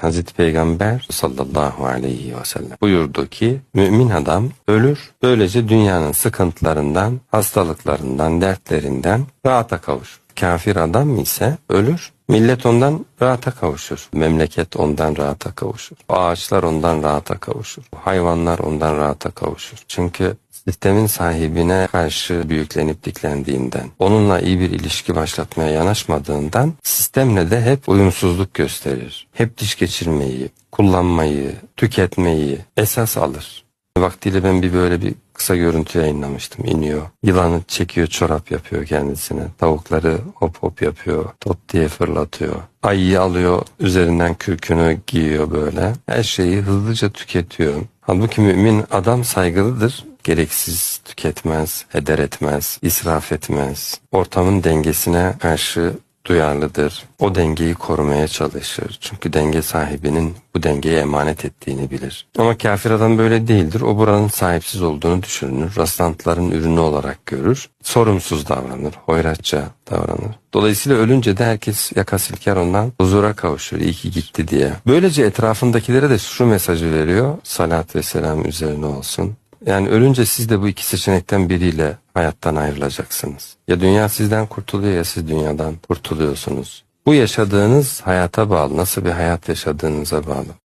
Hazreti Peygamber sallallahu aleyhi ve sellem buyurdu ki mümin adam ölür böylece dünyanın sıkıntılarından, hastalıklarından, dertlerinden rahata kavuşur. Kafir adam ise ölür millet ondan rahata kavuşur. Memleket ondan rahata kavuşur. Ağaçlar ondan rahata kavuşur. Hayvanlar ondan rahata kavuşur. Çünkü sistemin sahibine karşı büyüklenip diklendiğinden, onunla iyi bir ilişki başlatmaya yanaşmadığından sistemle de hep uyumsuzluk gösterir. Hep diş geçirmeyi, kullanmayı, tüketmeyi esas alır. Vaktiyle ben bir böyle bir kısa görüntü yayınlamıştım. İniyor. Yılanı çekiyor çorap yapıyor kendisine. Tavukları hop hop yapıyor. Top diye fırlatıyor. Ayıyı alıyor üzerinden kürkünü giyiyor böyle. Her şeyi hızlıca tüketiyor. Halbuki mümin adam saygılıdır. Gereksiz tüketmez, heder etmez, israf etmez. Ortamın dengesine karşı duyarlıdır. O dengeyi korumaya çalışır. Çünkü denge sahibinin bu dengeyi emanet ettiğini bilir. Ama kafir adam böyle değildir. O buranın sahipsiz olduğunu düşünür. Rastlantıların ürünü olarak görür. Sorumsuz davranır. Hoyratça davranır. Dolayısıyla ölünce de herkes yaka silker ondan huzura kavuşur. İyi ki gitti diye. Böylece etrafındakilere de şu mesajı veriyor. Salat ve selam üzerine olsun. Yani ölünce siz de bu iki seçenekten biriyle hayattan ayrılacaksınız. Ya dünya sizden kurtuluyor ya siz dünyadan kurtuluyorsunuz. Bu yaşadığınız hayata bağlı. Nasıl bir hayat yaşadığınıza bağlı.